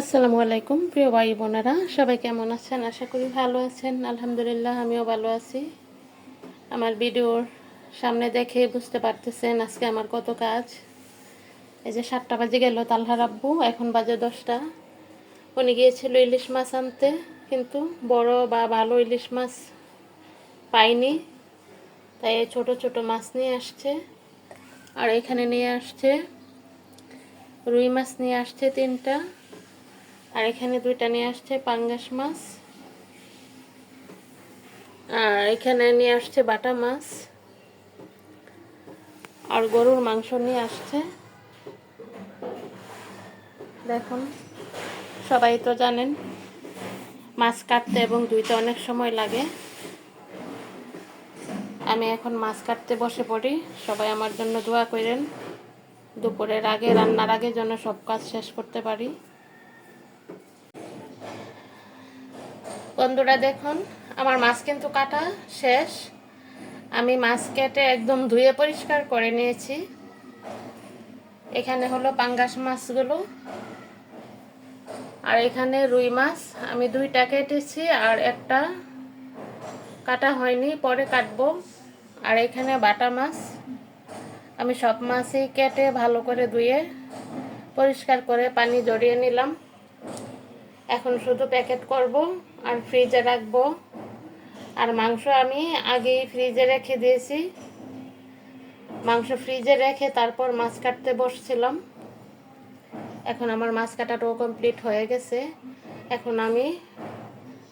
আসসালামু আলাইকুম, প্রিয় ভাই বোনেরা। সবাই কেমন আছেন? আশা করি ভালো আছেন। আলহামদুলিল্লাহ, আমিও ভালো আছি। আমার ভিডিওর সামনে দেখে বুঝতে পারতেছেন আজকে আমার কত কাজ। এই যে সাতটা বাজে গেল তালহার আব্বু, এখন বাজে দশটা। উনি গিয়েছিল ইলিশ মাছ আনতে, কিন্তু বড় বা ভালো ইলিশ মাছ পাইনি। তাই ছোট ছোট মাছ নিয়ে আসছে, আর এখানে নিয়ে আসছে, রুই মাছ নিয়ে আসছে তিনটা। আর এখানে দুইটা নিয়ে আসছে পাঙ্গাস মাছ। আর এখানে নিয়ে আসছে বাটা মাছ। আর গরুর মাংস নিয়ে আসছে। দেখুন, সবাই তো জানেন, মাছ কাটতে এবং ধুইতে অনেক সময় লাগে। আমি এখন মাছ কাটতে বসে পড়ি। সবাই আমার জন্য দোয়া করেন। দুপুরের আগে, রান্নার আগে যেন সব কাজ শেষ করতে পারি। বন্ধুরা দেখুন। আমার মাছ কিন্তু কাটা শেষ। আমি মাছ কেটে একদম ধুয়ে পরিষ্কার করে নিয়েছি। এখানে হলো পাঙ্গাস মাছগুলো। আর এখানে রুই মাছ। আমি দুইটা কেটেছি আর একটা কাটা হয়নি, পরে কাটবো। আর এখানে বাটা মাছ। আমি সব মাছই কেটে ভালো করে ধুয়ে পরিষ্কার করে পানি জড়িয়ে নিলাম। এখন শুধু প্যাকেট করব আর ফ্রিজে রাখব। আর মাংস আমি আগেই ফ্রিজে রেখে দিয়েছি। মাংস ফ্রিজে রেখে তারপর মাছ কাটতে বসছিলাম। এখন আমার মাছ কাটাটাও কমপ্লিট হয়ে গেছে। এখন আমি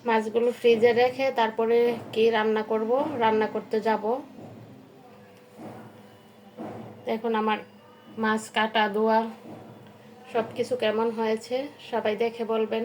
মাছগুলো ফ্রিজে রেখে তারপরে কি রান্না করব, রান্না করতে যাব। এখন আমার মাছ কাটা, ধোয়া সব কিছু কেমন হয়েছে সবাই দেখে বলবেন।